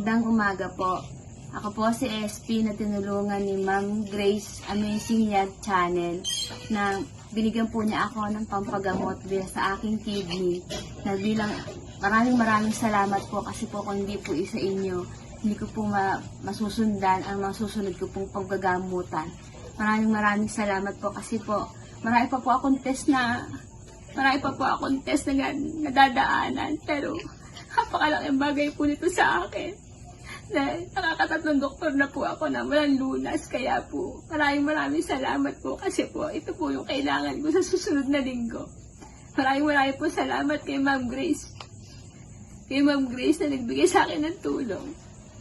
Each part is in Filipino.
Magandang umaga po. Ako po si SP na tinulungan ni Ma'am Grace Amazing Yad Channel na binigyan po niya ako ng pampagamot via sa aking kidney na bilang maraming maraming salamat po kasi po kung hindi po isa inyo hindi ko po ma- masusundan ang mga susunod ko pong paggagamutan. Maraming maraming salamat po kasi po marami pa po akong test na marami pa po akong test na nadadaanan pero napakalaking bagay po nito sa akin na nakakatatlong doktor na po ako na walang lunas. Kaya po, maraming maraming salamat po kasi po, ito po yung kailangan ko sa susunod na linggo. Maraming maraming po salamat kay Ma'am Grace. Kay Ma'am Grace na nagbigay sa akin ng tulong.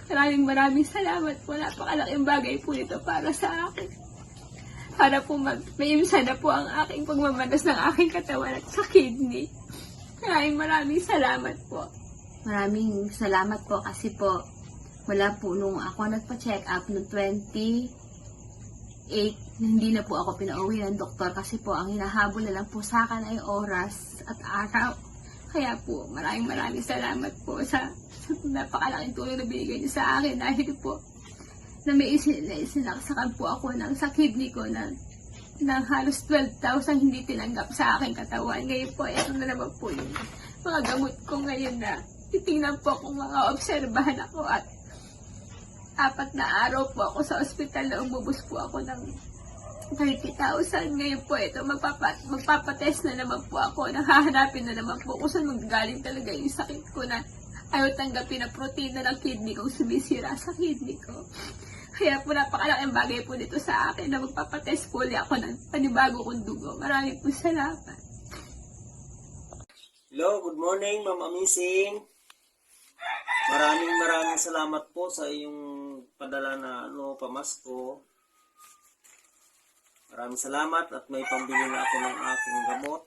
Maraming maraming salamat po. Napakalaking bagay po ito para sa akin. Para po mag, maimsa na po ang aking pagmamanas ng aking katawan at sa kidney. Maraming maraming salamat po. Maraming salamat po kasi po wala po nung ako nagpa-check up noong 28 hindi na po ako pinauwi ng doktor kasi po ang hinahabol na lang po sa akin ay oras at araw. Kaya po maraming maraming salamat po sa, sa napakalaking tulong na binigay niyo sa akin dahil po na may na isinaksakan po ako ng sa kidney ko na ng halos 12,000 hindi tinanggap sa aking katawan. Ngayon po, ito na naman po yung mga gamot ko ngayon na titingnan po kung mga obserbahan ako at apat na araw po ako sa ospital na umubos po ako ng 30,000. Ngayon po ito, magpapa, magpapatest na naman po ako. Nakahanapin na naman po kung saan magagaling talaga yung sakit ko na ayaw tanggapin na protein na ng kidney ko sumisira sa kidney ko. Kaya po napakalaking bagay po dito sa akin na magpapatest po ulit ako ng panibago kong dugo. Maraming po salamat. Hello, good morning, Ma'am Amazing. Maraming maraming salamat po sa iyong padala na ano, pamasko. Maraming salamat at may pambili na ako ng aking gamot.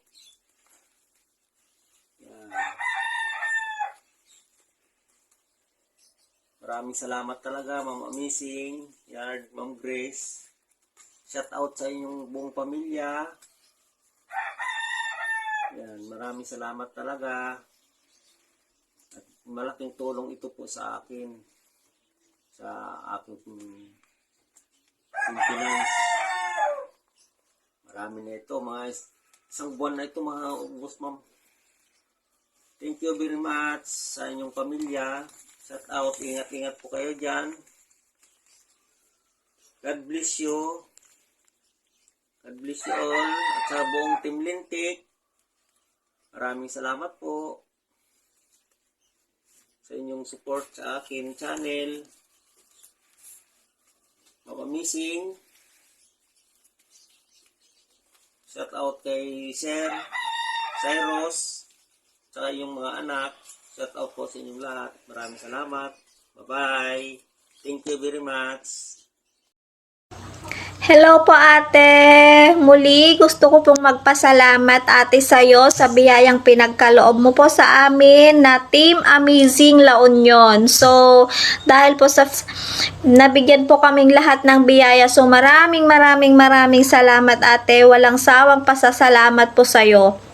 Maraming salamat talaga, Ma'am Amazing, Yard, Ma'am Grace. Shout out sa inyong buong pamilya. Yan, maraming salamat talaga. At malaking tulong ito po sa akin. Sa aking finance. Marami na ito. Mga is- isang buwan na ito mga ubos, ma'am. Thank you very much sa inyong pamilya. Shout out. Ingat-ingat po kayo dyan. God bless you. God bless you all. At sa buong Team Lintik. Maraming salamat po sa inyong support sa akin channel. Mapamising. Shout out kay Sir Cyrus sa yung mga anak. Shout out po sa inyong lahat. Maraming salamat. Bye-bye. Thank you very much. Hello po ate. Muli gusto ko pong magpasalamat ate sa'yo sa biyayang pinagkaloob mo po sa amin na Team Amazing La Union. So, dahil po sa nabigyan po kaming lahat ng biyaya. So, maraming maraming maraming salamat ate. Walang sawang pasasalamat po sa'yo.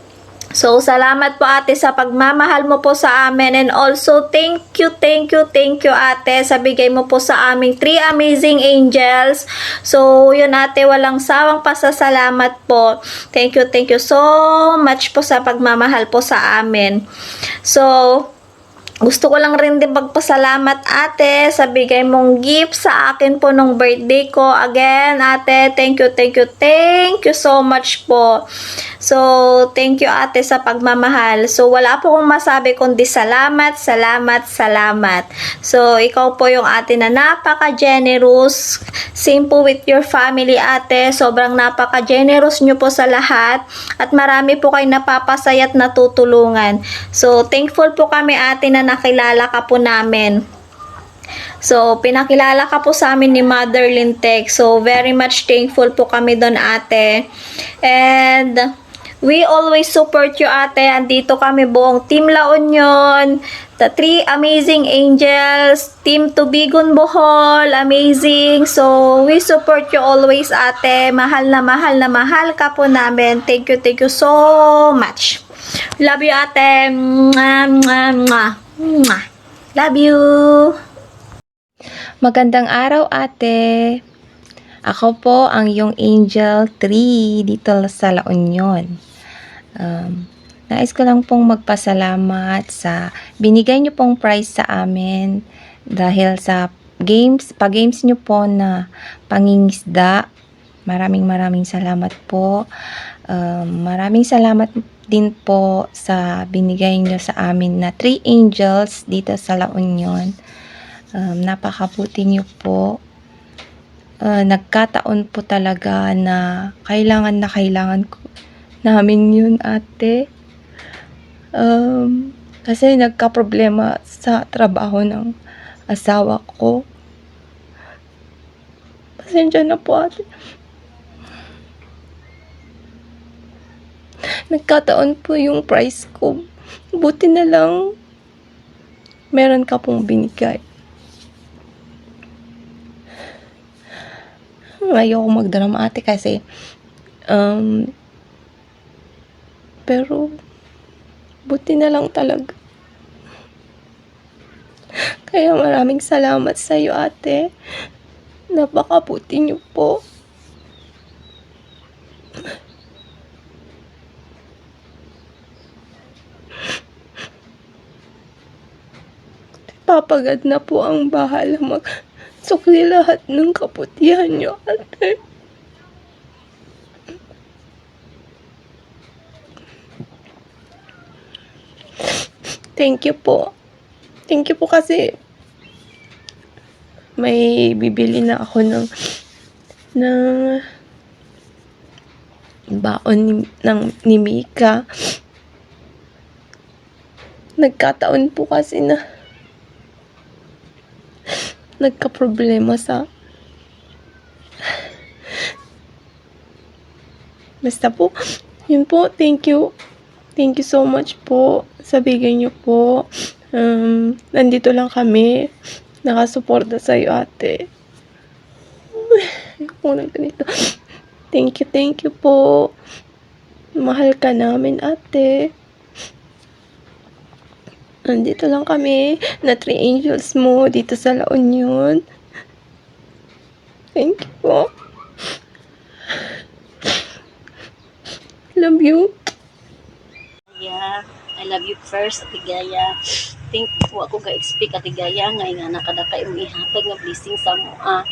So, salamat po ate sa pagmamahal mo po sa amin and also thank you, thank you, thank you ate sa bigay mo po sa aming three amazing angels. So, yun ate, walang sawang pasasalamat po. Thank you, thank you so much po sa pagmamahal po sa amin. So, gusto ko lang rin din magpasalamat ate sa bigay mong gift sa akin po nung birthday ko. Again, ate, thank you, thank you, thank you so much po. So, thank you ate sa pagmamahal. So, wala po akong masabi kundi salamat, salamat, salamat. So, ikaw po yung ate na napaka-generous. Same po with your family ate. Sobrang napaka-generous nyo po sa lahat. At marami po kayo napapasaya at natutulungan. So, thankful po kami ate na nakilala ka po namin. So, pinakilala ka po sa amin ni Mother Lintek. So, very much thankful po kami doon, ate. And, we always support you, ate. Andito kami buong Team La Union, the three amazing angels, Team Tubigon Bohol, amazing. So, we support you always, ate. Mahal na mahal na mahal ka po namin. Thank you, thank you so much. Love you, ate. Mwah, mwah, mwah. Mwah. Love you. Magandang araw ate. Ako po ang yung Angel 3 dito sa La Union. Um, nais ko lang pong magpasalamat sa binigay niyo pong prize sa amin dahil sa games, pa-games niyo po na pangingisda. Maraming maraming salamat po. Um, maraming salamat din po sa binigay niyo sa amin na 3 angels dito sa La Union. Um, napakabuti niyo po. Uh, nagkataon po talaga na kailangan na kailangan ko namin yun ate. Um, kasi nagka-problema sa trabaho ng asawa ko. Pasensya na po ate. Nagkataon po yung price ko. Buti na lang meron ka pong binigay. Ayoko magdrama ate kasi um, pero buti na lang talaga. Kaya maraming salamat sa iyo ate. Napakabuti niyo po. Papagad na po ang bahala mag sukli lahat ng kaputihan niyo ate. Thank you po. Thank you po kasi may bibili na ako ng ng baon ni, ng, ni Mika. Nagkataon po kasi na nagka-problema sa Basta po, yun po, thank you. Thank you so much po sa bigay niyo po. Um, nandito lang kami. Nakasuporta sa iyo, ate. Ayoko na ganito. Thank you, thank you po. Mahal ka namin, ate. Nandito lang kami na three angels mo dito sa La Union. Thank you po. Love you. Gaya, I love you first, Ate Gaya. Thank you po ako ga-expect, Ate Gaya, ngay nga nakadaka yung ihatag nga blessing sa mo. Ah,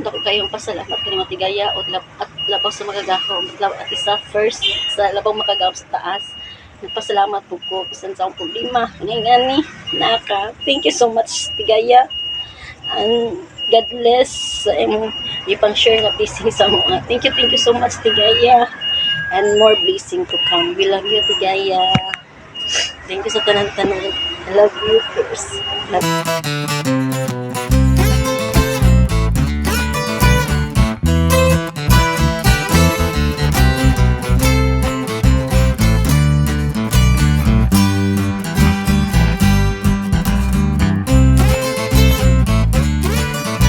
Dako kayong pasalamat kani Ate Gaya o lab, at labaw sa magagahom. Lab, at isa first sa labang makagahom sa taas. Nagpasalamat po ko bisan sa problema. Ngay nga ni, naka. Thank you so much, Ate Gaya. And God bless sa imong ipang share nga blessing sa mo. Ah, Thank you, thank you so much, Ate Gaya and more blessing to come. We love you, Tigaya. Thank you sa tanan-tanan. I love you first. Love